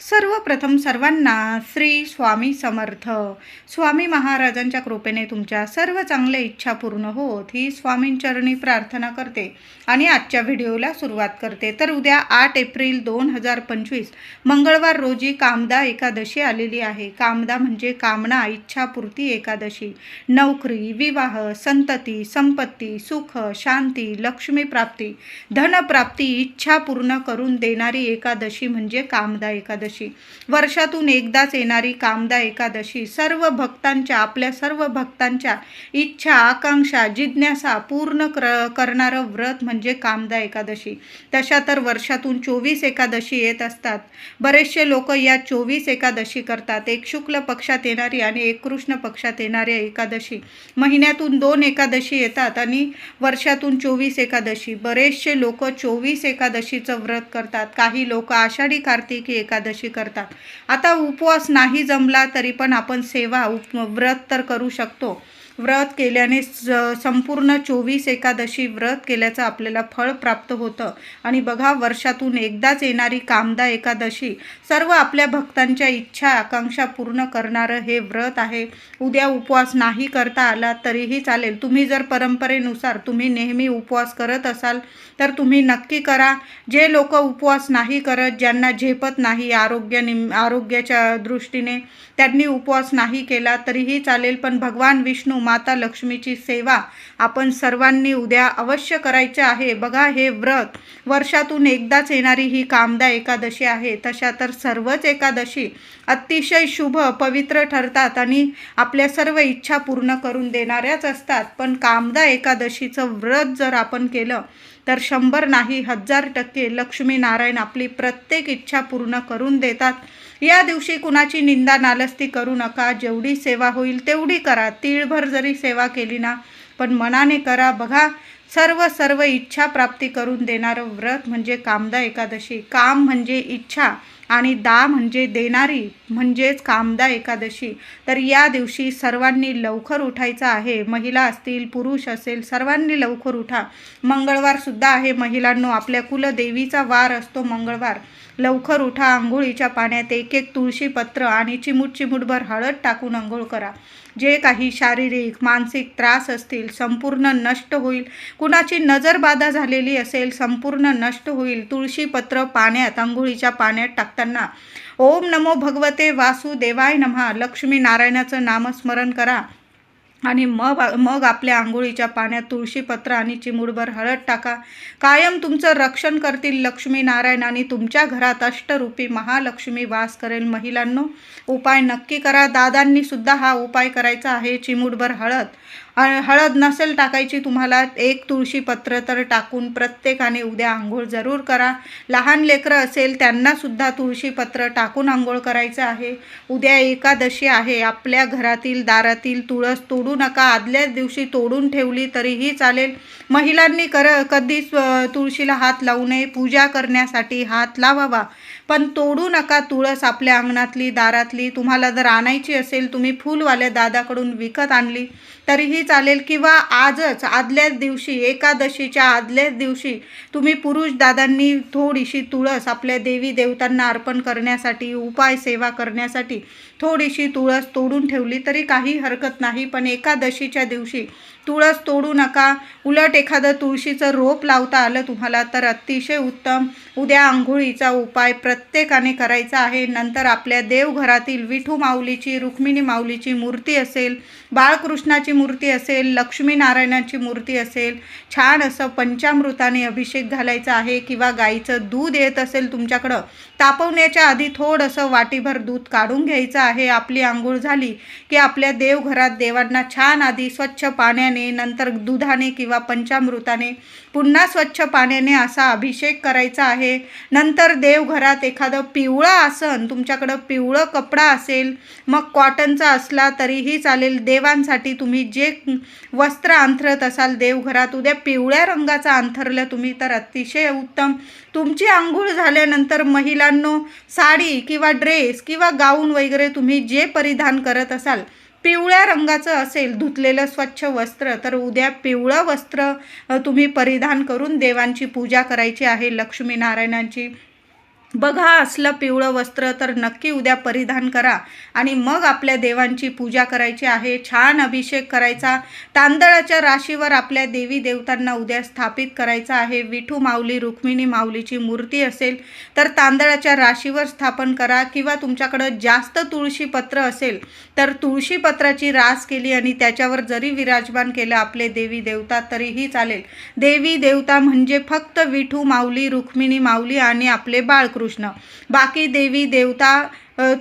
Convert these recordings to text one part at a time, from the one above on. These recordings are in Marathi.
सर्वप्रथम सर्वांना श्री स्वामी समर्थ. स्वामी महाराजांच्या कृपेने तुमच्या सर्व चांगल्या इच्छा पूर्ण होत ही स्वामींचरणी प्रार्थना करते आणि आजच्या व्हिडिओला सुरुवात करते. तर उद्या आठ एप्रिल दोन हजार पंचवीस मंगळवार रोजी कामदा एकादशी आलेली आहे. कामदा म्हणजे कामना इच्छापूर्ती एकादशी. नोकरी विवाह संतती संपत्ती सुख शांती लक्ष्मी प्राप्ती. धनप्राप्ती इच्छा पूर्ण करून देणारी एकादशी म्हणजे कामदा एकादशी. वर्षातून एकदाच येणारी कामदा एकादशी. सर्व भक्तांच्या आपल्या सर्व भक्तांच्या इच्छा आकांक्षा जिज्ञासा पूर्ण क्र करणारं व्रत म्हणजे कामदा एकादशी. तशा तर वर्षातून चोवीस एकादशी येत असतात. बरेचसे लोक या चोवीस एकादशी करतात. एक शुक्ल पक्षात येणारी आणि एक कृष्ण पक्षात येणाऱ्या एकादशी. महिन्यातून दोन एकादशी येतात आणि वर्षातून चोवीस एकादशी. बरेचसे लोक चोवीस एकादशीचं व्रत करतात. काही लोक आषाढी कार्तिकी एकादशी करतात. आता उपवास नाही जमला तरी पण आपण सेवा उप व्रत तर करू शकतो. व्रत केल्याने स संपूर्ण चोवीस एकादशी व्रत केल्याचं आपल्याला फळ प्राप्त होतं. आणि बघा वर्षातून एकदाच येणारी कामदा एकादशी सर्व आपल्या भक्तांच्या इच्छा आकांक्षा पूर्ण करणारं हे व्रत आहे. उद्या उपवास नाही करता आला तरीही चालेल. तुम्ही जर परंपरेनुसार तुम्ही नेहमी उपवास करत असाल तर तुम्ही नक्की करा. जे लोक उपवास नाही करत ज्यांना झेपत नाही आरोग्य निम आरोग्याच्या दृष्टीने त्यांनी उपवास नाही केला तरीही चालेल. पण भगवान विष्णू माता लक्ष्मीची सेवा आपण सर्वांनी उद्या अवश्य करायचे आहे. बघा हे व्रत वर्षातून एकदाच येणारी ही कामदा एकादशी आहे. तशा तर सर्वच एकादशी अतिशय शुभ पवित्र ठरतात आणि आपल्या सर्व इच्छा पूर्ण करून देणाऱ्याच असतात. पण कामदा एकादशीचं व्रत जर आपण केलं तर शंभर नाही हजार टक्के लक्ष्मीनारायण आपली प्रत्येक इच्छा पूर्ण करून देतात. या दिवशी कुणाची निंदा नालस्ती करू नका. जेवढी सेवा होईल तेवढी करा. तीळभर जरी सेवा केली ना पण मनाने करा. बघा सर्व सर्व इच्छा प्राप्ती करून देणारं व्रत म्हणजे कामदा एकादशी. काम म्हणजे इच्छा आणि दा म्हणजे देणारी म्हणजेच कामदा एकादशी. तर या दिवशी सर्वांनी लवकर उठायचं आहे. महिला असतील पुरुष असेल सर्वांनी लवकर उठा. मंगळवारसुद्धा आहे. महिलांनो आपल्या कुलदेवीचा वार असतो मंगळवार. लवकर उठा आंघोळीच्या पाण्यात एक एक तुळशीपत्र आणि चिमूट चिमूटभर हळद टाकून आंघोळ करा. जे काही शारीरिक मानसिक त्रास असतील संपूर्ण नष्ट होईल. कुणाची नजरबाधा झालेली असेल संपूर्ण नष्ट होईल. तुळशीपत्र पाण्यात आंघोळीच्या पाण्यात टाकताना. ओम नमो भगवते वासुदेवाय नमहा. लक्ष्मी नारायणाचं नामस्मरण करा. आणि मग मग आपल्या आंघोळीच्या पाण्यात तुळशीपत्र आणि चिमुडभर हळद टाका. कायम तुमचं रक्षण करतील लक्ष्मी नारायण आणि तुमच्या घरात अष्टरूपी महालक्ष्मी वास करेल महिलांनो. उपाय नक्की करा. दादांनीसुद्धा हा उपाय करायचा आहे. चिमुडभर हळद. हळद नसेल टाकायची तुम्हाला एक तुळशीपत्र तर टाकून प्रत्येकाने उद्या आंघोळ जरूर करा. लहान लेकरं असेल त्यांनासुद्धा तुळशीपत्र टाकून आंघोळ करायचं आहे. उद्या एकादशी आहे आपल्या घरातील दारातील तुळस तोडू नका. आदल्याच दिवशी तोडून ठेवली तरीही चालेल. महिलांनी कर कधीच तुळशीला हात लावू नये. पूजा करण्यासाठी हात लावावा. पण तोडू नका तुळस आपल्या अंगणातली दारातली. तुम्हाला जर आणायची असेल तुम्ही फुलवाल्या दादाकडून विकत आणली. तरीही चालेल किंवा आजच आदल्याच दिवशी एकादशीच्या आदल्याच दिवशी तुम्ही पुरुष दादांनी थोडीशी तुळस आपल्या देवी देवतांना अर्पण करण्यासाठी उपाय सेवा करण्यासाठी थोडीशी तुळस तोडून ठेवली तरी काही हरकत नाही पण एकादशीच्या दिवशी तुळस तोडू नका. उलट एखादं तुळशीचं रोप लावता आलं तुम्हाला तर अतिशय उत्तम. उद्या आंघोळीचा उपाय प्रत्येकाने करायचा आहे. नंतर आपल्या देवघरातील विठू माऊलीची रुक्मिणी माऊलीची मूर्ती असेल बाळकृष्णाची मूर्ती असेल लक्ष्मीनारायणाची मूर्ती असेल छान असं पंचामृताने अभिषेक घालायचा आहे किंवा गाईचं दूध येत असेल तुमच्याकडं तापवण्याच्या आधी थोडंसं वाटीभर दूध काढून घ्यायचं आहे. आपली आंघोळ झाली की आपल्या देवघरात देवांना छान आधी स्वच्छ पाण्याने नंतर दुधाने किंवा पंचामृताने पुन्हा स्वच्छ पाण्याने असा अभिषेक करायचा आहे. नंतर देवघरात एखादं पिवळं आसन तुमच्याकडं पिवळं कपडा असेल मग कॉटनचा असला तरीही चालेल. देवांसाठी तुम्ही जे वस्त्र अंथरत असाल देवघरात उद्या पिवळ्या रंगाचं अंथरलं तुम्ही तर अतिशय उत्तम. तुमची आंघोळ झाल्यानंतर महिलांनो साडी किंवा ड्रेस किंवा गाऊन वगैरे तुम्ही जे परिधान करत असाल पिवळ्या रंगाचं असेल धुतलेलं स्वच्छ वस्त्र तर उद्या पिवळं वस्त्र तुम्ही परिधान करून देवांची पूजा करायची आहे लक्ष्मीनारायणांची. बघा असलं पिवळं वस्त्र तर नक्की उद्या परिधान करा. आणि मग आपल्या देवांची पूजा करायची आहे. छान अभिषेक करायचा. तांदळाच्या राशीवर आपल्या देवी देवतांना उद्या स्थापित करायचं आहे. विठू माऊली रुक्मिणी माऊलीची मूर्ती असेल तर तांदळाच्या राशीवर स्थापन करा. किंवा तुमच्याकडं जास्त तुळशीपत्र असेल तर तुळशीपत्राची रास केली आणि त्याच्यावर जरी विराजमान केलं आपले देवी देवता तरीही चालेल. देवी देवता म्हणजे फक्त विठू माऊली रुक्मिणी माऊली आणि आपले बाळकृष्ण. बाकी देवी देवता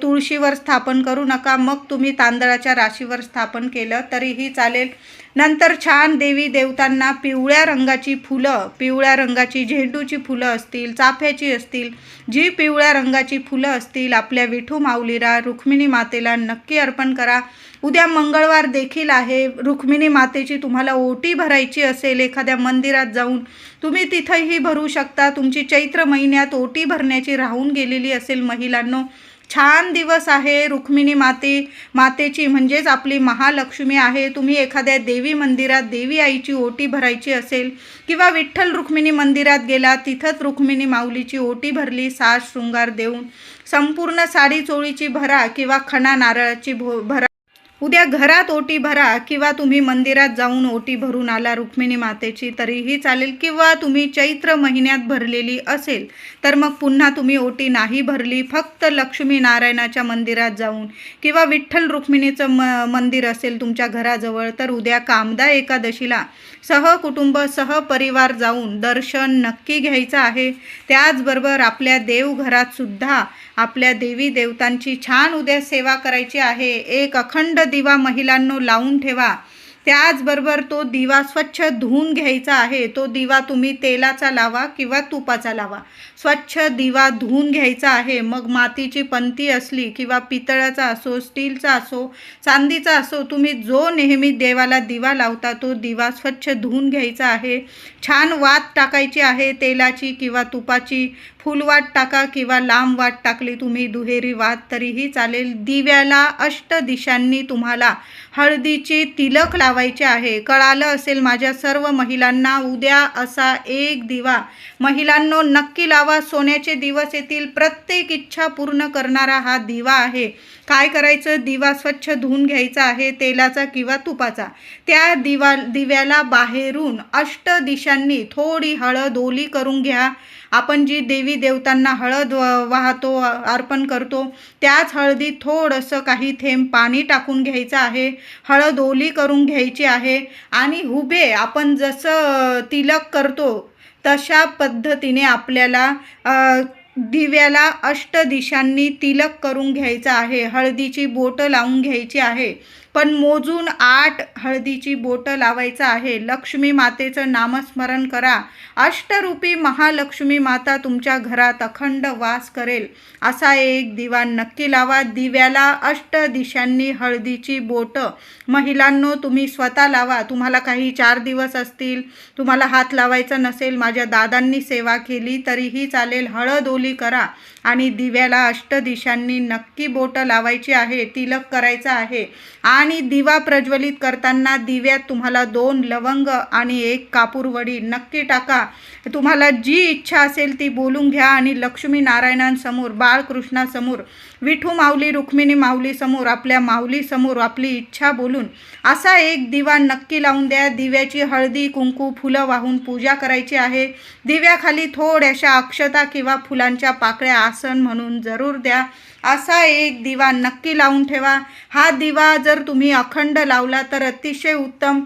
तुळशीवर स्थापन करू नका. मग तुम्ही तांदळाच्या राशीवर स्थापन केलं तरीही चालेल. नंतर छान देवी देवतांना पिवळ्या रंगाची फुलं पिवळ्या रंगाची झेंडूची फुलं असतील चाफ्याची असतील जी पिवळ्या रंगाची फुलं असतील आपल्या विठू माऊलीला रुक्मिणी मातेला नक्की अर्पण करा. उद्या मंगळवार देखील आहे. रुक्मिणी मातेची तुम्हाला ओटी भरायची असेल एखाद्या मंदिरात जाऊन. तुम्ही तिथंही भरू शकता. तुमची चैत्र महिन्यात ओटी भरण्याची राहून गेलेली असेल महिलांनो. छान दिवस आहे रुक्मिणी माते. मातेची म्हणजेच आपली महालक्ष्मी आहे. तुम्ही एखाद्या देवी मंदिरात देवी आईची ओटी भरायची असेल किंवा विठ्ठल रुक्मिणी मंदिरात गेला तिथंच रुक्मिणी माऊलीची ओटी भरली साज शृंगार देऊन. संपूर्ण साडी चोळीची भरा किंवा खणा नारळाची भो भरा. उद्या घरात ओटी भरा किंवा तुम्ही मंदिरात जाऊन ओटी भरून आला रुक्मिणी मातेची तरीही चालेल किंवा तुम्ही चैत्र महिन्यात भरलेली असेल तर मग पुन्हा तुम्ही ओटी नाही भरली फक्त लक्ष्मी नारायणाच्या मंदिरात जाऊन किंवा विठ्ठल रुक्मिणीचं म मंदिर असेल तुमच्या घराजवळ तर उद्या कामदा एकादशीला सहकुटुंब सहपरिवार जाऊन दर्शन नक्की घ्यायचं आहे. त्याचबरोबर आपल्या देवघरातसुद्धा आपल्या देवी देवतांची छान उद्या सेवा करायची आहे. एक अखंड दिवा महिलांनो लावून ठेवा. त्याचबरोबर तो दिवा स्वच्छ धुवून घ्यायचा आहे. तो दिवा तुम्ही तेलाचा लावा किंवा तुपाचा लावा. स्वच्छ दिवा धुवून घ्यायचा आहे. मग मातीची पंती असली किंवा पितळाचा असो स्टीलचा असो चांदीचा असो तुम्ही जो नेहमी देवाला दिवा लावता तो दिवा स्वच्छ धुवून घ्यायचा आहे. छान वात टाकायची आहे तेलाची किंवा तुपाची. फुलवाट टाका किंवा लांब वाट टाकली तुम्ही दुहेरी वात तरीही चालेल. दिव्याला अष्ट दिशांनी तुम्हाला हळदीची तिलक लावायचे आहे. कळालं असेल माझ्या सर्व महिलांना उद्या असा एक दिवा. महिलांनो नक्की लावा. सोन्याचे दिवस येतील. प्रत्येक इच्छा पूर्ण करणारा हा दिवा आहे. काय करायचं? दिवा स्वच्छ धुवून घ्यायचा आहे तेलाचा किंवा तुपाचा. त्या दिवा दिव्याला बाहेरून अष्ट दिशांनी थोडी हळद ओली करून घ्या. आपण जी देवी देवतांना हळद वाहतो अर्पण करतो त्याच हळदीत थोडंसं काही थेंब पाणी टाकून घ्यायचं आहे. हळद ओली करून घ्यायची आहे आणि हुबे आपण जसं तिलक करतो तशा पद्धतीने आपल्याला दिव्याला अष्ट दिशांनी तिलक करून घ्यायचं आहे. हळदीची बोटं लावून घ्यायची आहे. पण मोजून आठ हळदीची बोटं लावायचं आहे. लक्ष्मी मातेचं नामस्मरण करा. अष्टरूपी महालक्ष्मी माता तुमच्या घरात अखंड वास करेल. असा एक दिवा नक्की लावा. दिव्याला अष्ट दिशांनी हळदीची बोटं. महिलांनो तुम्ही स्वतः लावा. तुम्हाला काही चार दिवस असतील. तुम्हाला हात लावायचा नसेल. माझ्या दादांनी सेवा केली तरीही चालेल. हळद ओली करा. आणि दिव्याला अष्ट दिशांनी नक्की बोटं लावायची आहे. तिलक करायचं आहे. आणि आणि दिवा प्रज्वलित करताना दिव्यात तुम्हाला दोन लवंग आणि एक कापूरवडी नक्की टाका. तुम्हाला जी इच्छा असेल ती बोलून घ्या आणि लक्ष्मी नारायणांसमोर बाळकृष्णासमोर विठू माऊली रुक्मिणी माऊलीसमोर आपल्या माऊलीसमोर आपली इच्छा बोलून असा एक दिवा नक्की लावून द्या. दिव्याची हळदी कुंकू फुलं वाहून पूजा करायची आहे. दिव्याखाली थोड्याशा अक्षता किंवा फुलांच्या पाकळ्या आसन म्हणून जरूर द्या. असा एक दिवा नक्की लावून ठेवा. हा दिवा जर तुम्ही अखंड लावला तर अतिशय उत्तम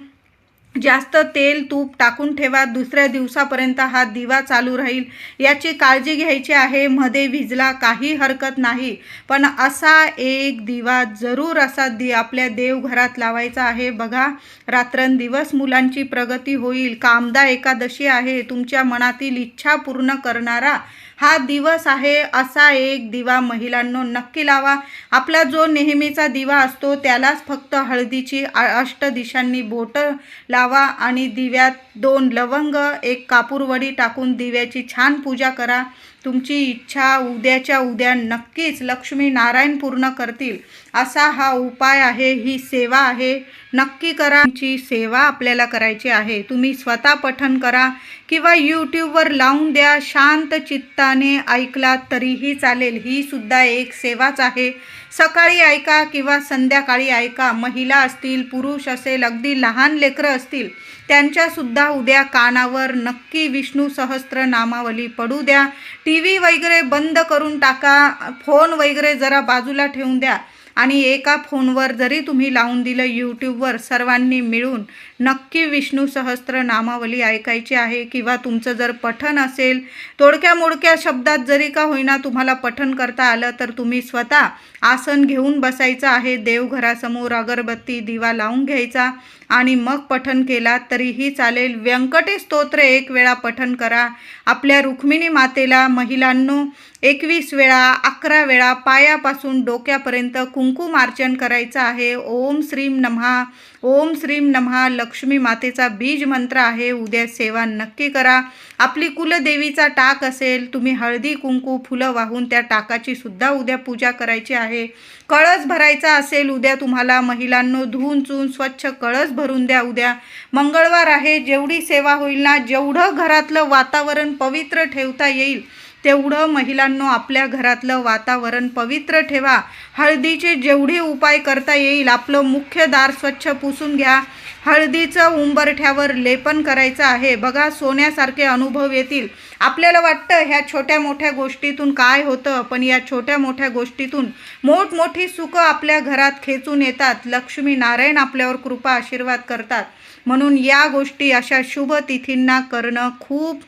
जास्त तेल तूप टाकून ठेवा. दुसऱ्या दिवसापर्यंत हा दिवा चालू राहील. याची काळजी घ्यायची आहे. मध्ये विजला काही हरकत नाही. पण असा एक दिवा जरूर असा दि आपल्या देवघरात लावायचा आहे. बघा रात्रंदिवस मुलांची प्रगती होईल. कामदा एकादशी आहे. तुमच्या मनातील इच्छा पूर्ण करणारा हा दिवस आहे असा एक दिवा महिलांनो नक्की लावा. आपला जो नेहमीचा दिवा असतो त्यालाच फक्त हळदीची आ- अष्ट दिशांनी बोटं लावा आणि दिव्यात दोन लवंग एक कापूरवडी टाकून दिव्याची छान पूजा करा. तुमची इच्छा उद्याच्या उद्या नक्कीच लक्ष्मी नारायण पूर्ण करतील. असा हा उपाय आहे ही सेवा आहे. नक्की करा. तुमची सेवा आपल्याला करायची आहे. तुम्ही स्वतः पठन करा किंवा यूट्यूबवर लावून द्या. शांत चित्ताने ऐकला तरीही चालेल. ही सुद्धा एक सेवाच आहे. सकाळी ऐका किंवा संध्याकाळी ऐका. महिला असतील पुरुष असेल अगदी लहान लेकरं असतील त्यांच्यासुद्धा उद्या कानावर नक्की विष्णू सहस्त्र नामावली पडू द्या. टी व्ही वगैरे बंद करून टाका. फोन वगैरे जरा बाजूला ठेवून द्या. आणि एका फोनवर जरी तुम्ही लावून दिलं यूट्यूबवर सर्वांनी मिळून नक्की विष्णू सहस्त्र नामावली ऐकायची आहे किंवा तुमचं जर पठन असेल तोडक्या मोडक्या शब्दात जरी का होईना तुम्हाला पठन करता आलं तर तुम्ही स्वतः आसन घेऊन बसायचं आहे. देवघरासमोर अगरबत्ती दिवा लावून घ्यायचा. आणि मग पठन केला तरीही चालेल. व्यंकटेश स्तोत्र एक वेळा पठन करा. आपल्या रुक्मिणी मातेला महिलांनो एकवीस वेळा अकरा वेळा पायापासून डोक्यापर्यंत कुंकुमार्चन करायचं आहे. ओम श्रीम नमहा. ओम श्रीम नमहा. लक्ष्मी मातेचा बीज मंत्र आहे. उद्या सेवा नक्की करा. आपली कुलदेवीचा टाक असेल. तुम्ही हळदी कुंकू फुलं वाहून त्या टाकाची सुद्धा उद्या पूजा करायची आहे. कळस भरायचा असेल उद्या तुम्हाला. महिलांनो धुवून चून स्वच्छ कळस भरून द्या उद्या. मंगळवार आहे जेवढी सेवा होईल ना जेवढं घरातलं वातावरण पवित्र ठेवता येईल तेवढं महिलांनो आपल्या घरातलं वातावरण पवित्र ठेवा. हळदीचे जेवढे उपाय करता येईल आपलं मुख्य दार स्वच्छ पुसून घ्या. हळदीचं उंबरठ्यावर लेपन करायचं आहे. बघा सोन्यासारखे अनुभव येतील. आपल्याला वाटतं ह्या छोट्या मोठ्या गोष्टीतून काय होतं? पण या छोट्या मोठ्या गोष्टीतून मोठमोठी सुखं आपल्या घरात खेचून येतात. लक्ष्मी नारायण आपल्यावर कृपा आशीर्वाद करतात. म्हणून या गोष्टी अशा शुभ तिथींना करणं खूप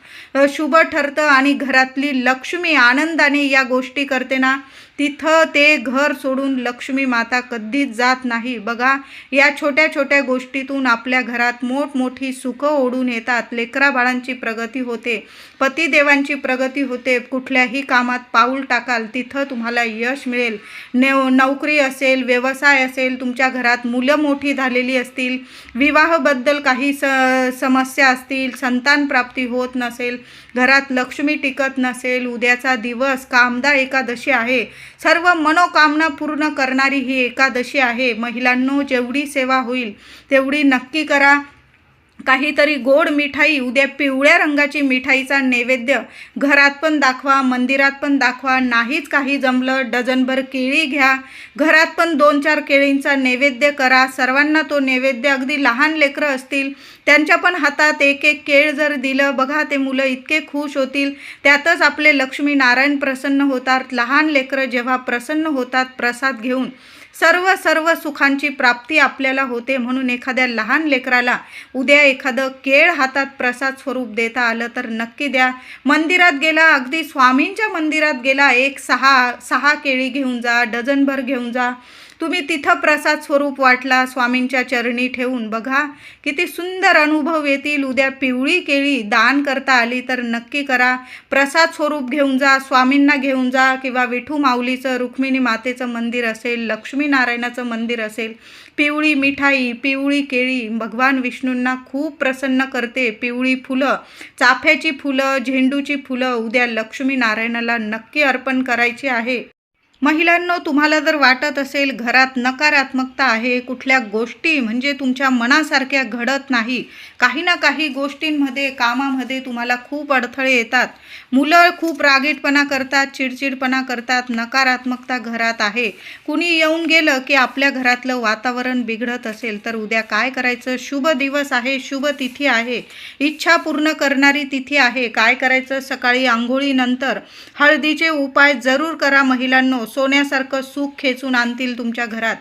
शुभ ठरतं. आणि घरातली लक्ष्मी आनंदाने या गोष्टी करते ना तिथं ते घर सोडून लक्ष्मी माता कधीच जात नाही. बघा या छोट्या छोट्या गोष्टीतून आपल्या घरात मोठमोठी सुखं ओढून येतात. लेकरा बाळांची प्रगती होते पतिदेवांची प्रगती होते. कुठल्याही कामात पाऊल टाकाल तिथं तुम्हाला यश मिळेल. नेव नोकरी असेल व्यवसाय असेल तुमच्या घरात मुलं मोठी झालेली असतील विवाहाबद्दल काही स समस्या असतील संतान प्राप्ती होत नसेल घरात लक्ष्मी टिकत नसेल उद्याचा दिवस कामदा एकादशी आहे सर्व मनोकामना पूर्ण करणारी ही एकादशी आहे. महिलांनो जेवढी सेवा होईल तेवढी नक्की करा. काहीतरी गोड मिठाई उद्या पिवळ्या रंगाची मिठाईचा नैवेद्य. घरात पण दाखवा मंदिरात पण दाखवा. नाहीच काही जमलं डझनभर केळी घ्या. घरात पण दोन चार केळींचा नैवेद्य करा. सर्वांना तो नैवेद्य अगदी लहान लेकरं असतील त्यांच्या पण हातात एक एक केळ जर दिलं बघा ते मुलं इतके खुश होतील. त्यातच आपले लक्ष्मी नारायण प्रसन्न होतात. लहान लेकरं जेव्हा प्रसन्न होतात प्रसाद घेऊन. सर्व सर्व सुखांची प्राप्ती आपल्याला होते म्हणून एखाद्या लहान लेकराला उद्या एखादं केळ हातात प्रसाद स्वरूप देता आलं तर नक्की द्या. मंदिरात गेला अगदी स्वामींच्या मंदिरात गेला एक सहा सहा केळी घेऊन जा डझनभर घेऊन जा. तुम्ही तिथं प्रसाद स्वरूप वाटला स्वामींच्या चरणी ठेवून. बघा किती सुंदर अनुभव येतील. उद्या पिवळी केळी दान करता आली तर नक्की करा. प्रसाद स्वरूप घेऊन जा स्वामींना घेऊन जा किंवा विठू माऊलीचं रुक्मिणी मातेचं मंदिर असेल लक्ष्मीनारायणाचं मंदिर असेल पिवळी मिठाई पिवळी केळी भगवान विष्णूंना खूप प्रसन्न करते. पिवळी फुलं चाफ्याची फुलं झेंडूची फुलं उद्या लक्ष्मीनारायणाला नक्की अर्पण करायची आहे. महिलांनो तुम्हाला जर वाटत असेल घरात नकारात्मकता आहे कुठल्या गोष्टी म्हणजे तुमच्या मनासारख्या घडत नाही काही ना काही गोष्टींमध्ये कामामध्ये तुम्हाला खूप अडथळे येतात. मुलं खूप रागीटपणा करतात चिडचिडपणा करतात नकारात्मकता घरात आहे. कुणी येऊन गेलं की आपल्या घरातलं वातावरण बिघडत असेल तर उद्या काय करायचं? शुभ दिवस आहे शुभ तिथी आहे. इच्छा पूर्ण करणारी तिथी आहे. काय करायचं? सकाळी आंघोळीनंतर हळदीचे उपाय जरूर करा महिलांनो. सोन्यासारखं सुख खेचून आणतील तुमच्या घरात.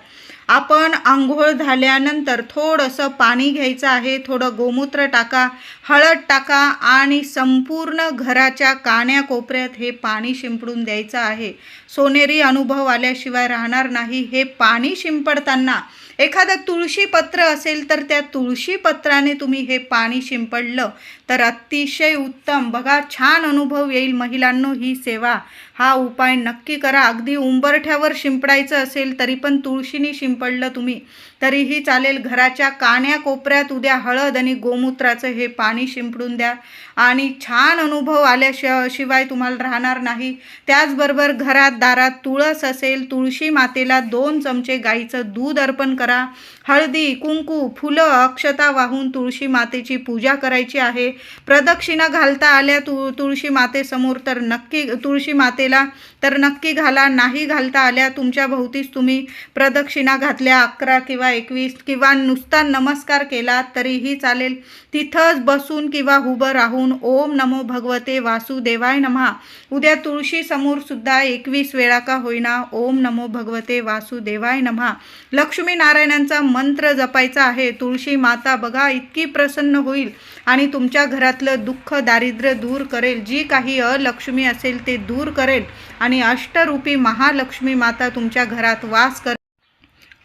आपण आंघोळ झाल्यानंतर थोडंसं पाणी घ्यायचं आहे थोडं गोमूत्र टाका हळद टाका आणि संपूर्ण घराच्या काण्या कोपऱ्यात हे पाणी शिंपडून द्यायचं आहे. सोनेरी अनुभव आल्याशिवाय राहणार नाही. हे पाणी शिंपडताना एखादं तुळशीपत्र असेल तर त्या तुळशीपत्राने तुम्ही हे पाणी शिंपडलं तर अतिशय उत्तम. बघा छान अनुभव येईल महिलांनो ही सेवा. हा उपाय नक्की करा. अगदी उंबरठ्यावर शिंपडायचं असेल तरी पण तुळशीने शिंपडलं तुम्ही तरीही चालेल. घराच्या कान्या कोपऱ्यात उद्या हळद आणि गोमूत्राचं हे पाणी शिंपडून द्या. आणि छान अनुभव आल्याशिवाय शिवाय तुम्हाला राहणार नाही. त्याचबरोबर घरात दारात तुळस असेल तुळशी मातेला दोन चमचे गाईचं दूध अर्पण करा. हळदी कुंकू फुलं अक्षता वाहून तुळशी मातेची पूजा करायची आहे. प्रदक्षिणा घालता आल्या तु तुळशी मातेसमोर तर नक्की तुळशी मातेला तर नक्की घाला नाही घालता आल्या तुमच्या भोवतीच तुम्ही प्रदक्षिणा घातल्या अकरा किंवा एकवीस किंवा नुसता नमस्कार केला तरीही चालेल. तिथंच बसून किंवा उभं राहून ओम नमो भगवते वासुदेवाय नमहा. उद्या तुळशी समोर सुद्धा एकवीस वेळा का होईना ओम नमो भगवते वासुदेवाय नमहा. लक्ष्मी नारायणांचा मंत्र जपायचा आहे तुळशी माता बघा इतकी प्रसन्न होईल आणि तुमच्या घरातलं दुःख दारिद्र्य दूर करेल. जी काही अलक्ष्मी असेल ते दूर करेल आणि अष्टरूपी महालक्ष्मी माता तुमच्या घरात वास करेल.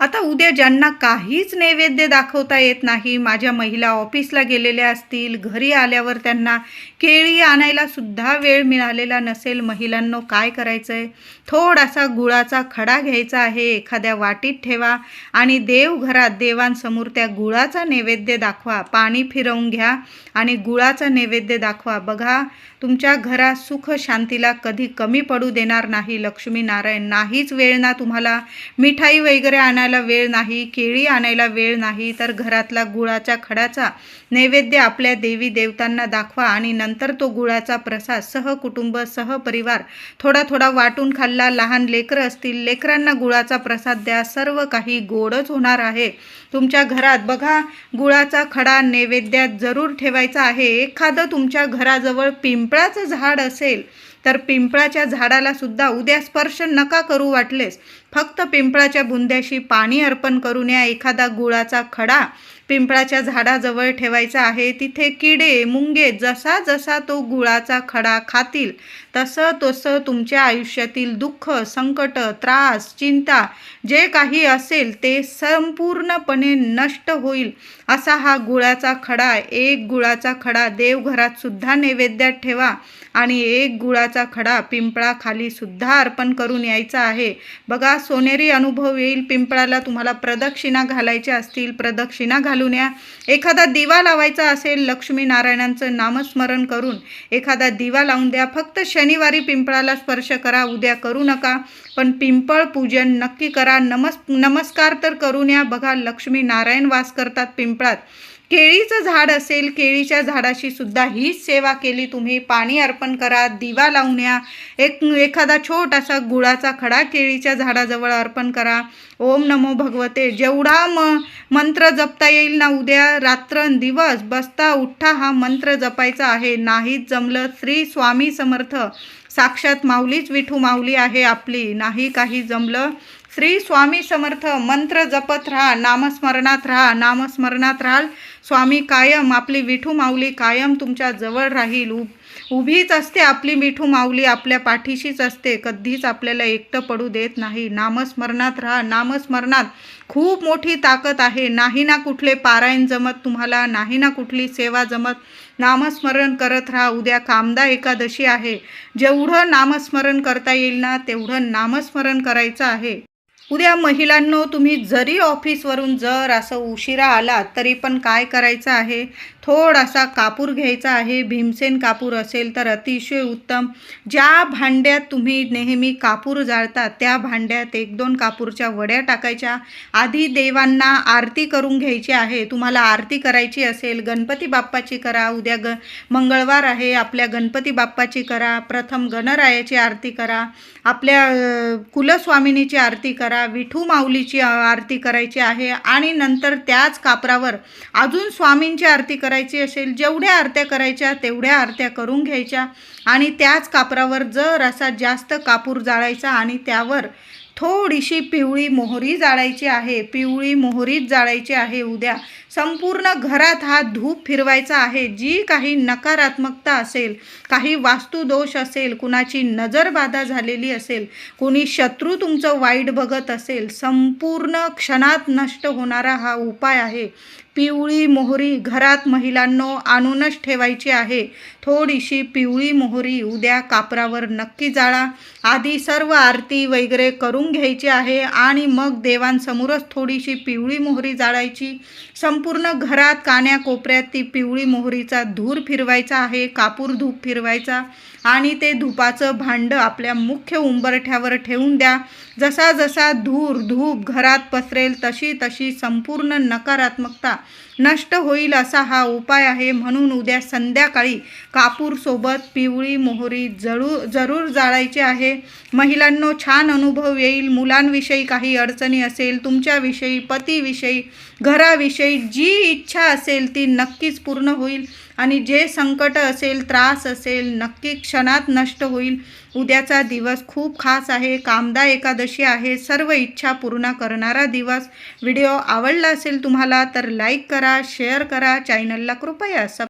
आता उद्या ज्यांना काहीच नैवेद्य दाखवता येत नाही माझ्या महिला ऑफिसला गेलेल्या असतील घरी आल्यावर त्यांना केळी आणायला सुद्धा वेळ मिळालेला नसेल महिलांनो काय करायचं आहे थोडासा गुळाचा खडा घ्यायचा आहे एखाद्या वाटीत ठेवा आणि देवघरात देवांसमोर त्या गुळाचा नैवेद्य दाखवा. पाणी फिरवून घ्या आणि गुळाचा नैवेद्य दाखवा. बघा तुमच्या घरात सुख शांतीला कधी कमी पडू देणार नाही लक्ष्मी नारायण नाहीच वेळ ना तुम्हाला मिठाई वगैरे आणा आणायला वेळ नाही केळी आणायला वेळ नाही तर घरातला गुळाच्या खडाचा नैवेद्य आपल्या देवी देवतांना दाखवा आणि नंतर तो गुळाचा प्रसाद सहकुटुंब सहपरिवार थोडा थोडा वाटून खाल्ला. लहान लेकरं असतील लेकरांना गुळाचा प्रसाद द्या. सर्व काही गोडच होणार आहे. तुमच्या घरात बघा गुळाचा खडा नैवेद्यात जरूर ठेवायचा आहे. एखादं तुमच्या घराजवळ पिंपळाचं झाड असेल तर पिंपळाच्या झाडाला सुद्धा उद्या स्पर्श नका करू वाटलेस. फक्त पिंपळाच्या बुंद्याशी पाणी अर्पण करून या एखादा गुळाचा खडा पिंपळाच्या झाडाजवळ ठेवायचा आहे तिथे किडे मुंगे जसा जसा तो गुळाचा खडा खातील तसं तसं तुमच्या आयुष्यातील दुःख संकट त्रास चिंता जे काही असेल ते संपूर्णपणे नष्ट होईल असा हा गुळाचा खडा. एक गुळाचा खडा देवघरात सुद्धा नैवेद्यात ठेवा आणि एक गुळाचा खडा पिंपळाखाली सुद्धा अर्पण करून यायचा आहे. बघा सोनेरी अनुभव येईल पिंपळाला. तुम्हाला प्रदक्षिणा घालायच्या असतील प्रदक्षिणा घालून या. एखादा दिवा लावायचा असेल लक्ष्मी नारायणांचं नामस्मरण करून एखादा दिवा लावून द्या. फक्त शनिवारी पिंपळाला स्पर्श करा उद्या करू नका. पण पिंपळ पूजन नक्की करा. नमस् नमस्कार तर करून या. बघा लक्ष्मी नारायण वास करतात पिंपळात. केळीचं झाड असेल केळीच्या झाडाशी सुद्धा हीच सेवा केली. तुम्ही पाणी अर्पण करा दिवा लावून या. एक एखादा छोटासा गुळाचा खडा केळीच्या झाडाजवळ अर्पण करा. ओम नमो भगवते. जेवढा म मंत्र जपता येईल ना उद्या रात्र दिवस बसता उठ्ठा हा मंत्र जपायचा आहे. नाहीच जमलं श्री स्वामी समर्थ. साक्षात माऊलीच विठू माऊली आहे आपली. नाही काही जमलं श्री स्वामी समर्थ मंत्र जपत राहा नामस्मरणात राहा नामस्मरणात राहाल. स्वामी कायम आपली विठू माऊली कायम तुमच्या जवळ राहील. उभ उभीच असते आपली मिठू माऊली आपल्या पाठीशीच असते. कधीच आपल्याला एकटं पडू देत नाही. नामस्मरणात राहा नामस्मरणात. खूप मोठी ताकद आहे. नाही ना कुठले पारायण जमत तुम्हाला नाही ना कुठली सेवा जमत. नामस्मरण करत राहा. उद्या कामदा एकादशी आहे. जेवढं नामस्मरण करता येईल ना तेवढं नामस्मरण करायचं आहे. उद्या महिलांनो तुम्ही जरी ऑफिसवरून जर असं उशिरा आलात तरी पण काय करायचं आहे? थोडासा कापूर घ्यायचा आहे भीमसेन कापूर असेल तर अतिशय उत्तम. ज्या भांड्यात तुम्ही नेहमी कापूर जाळता त्या भांड्यात एक दोन कापूरच्या वड्या टाकायच्या. आधी देवांना आरती करून घ्यायची आहे. तुम्हाला आरती करायची असेल गणपती बाप्पाची करा. उद्या ग मंगळवार आहे आपल्या गणपती बाप्पाची करा. प्रथम गणरायाची आरती करा. आपल्या कुलस्वामिनीची आरती करा. विठू माऊलीची आरती करायची आहे. आणि नंतर त्याच कापरावर अजून स्वामींची आरती करा करायची असेल जेवढ्या आरत्या करायच्या तेवढ्या आरत्या करून घ्यायच्या. आणि त्याच कापरावर जर असा जास्त कापूर जाळायचा आणि त्यावर थोडीशी पिवळी मोहरी जाळायची आहे पिवळी मोहरीच जाळायची आहे उद्या संपूर्ण घरात हा धूप फिरवायचा आहे. जी काही नकारात्मकता असेल काही वास्तुदोष असेल कुणाची नजरबाधा झालेली असेल कुणी शत्रू तुमचं वाईट बघत असेल संपूर्ण क्षणात नष्ट होणारा हा उपाय आहे. पिवळी मोहरी घरात महिलांनो आणूनच ठेवायची आहे. थोडीशी पिवळी मोहरी उद्या कापरावर नक्की जाळा. आधी सर्व आरती वगैरे करून घ्यायची आहे आणि मग देवांसमोरच थोडीशी पिवळी मोहरी जाळायची. संपूर्ण घरात कान्या कोपऱ्यात ती पिवळी मोहरीचा धूर फिरवायचा आहे कापूर धूप फिरवायचा. आणि ते धुपाचं भांडं आपल्या मुख्य उंबरठ्यावर ठेवून द्या. जसा जसा धूर धूप घरात पसरेल तशी तशी संपूर्ण नकारात्मकता नष्ट होईल असा हा उपाय आहे. म्हणून उद्या संध्याकाळी कापूरसोबत पिवळी मोहरी जळू जरूर जाळायची आहे. महिलांनो छान अनुभव येईल. मुलांविषयी काही अडचणी असेल तुमच्याविषयी पतीविषयी घराविषयी जी इच्छा असेल ती नक्कीच पूर्ण होईल. आणि जे संकट असेल त्रास असेल नक्की क्षणात नष्ट होईल. उद्याचा दिवस खूप खास आहे. कामदा एकादशी आहे. सर्व इच्छा पूर्ण करणारा दिवस. व्हिडिओ आवडला असेल तुम्हाला तर लाईक करा शेअर करा. चॅनलला कृपया सब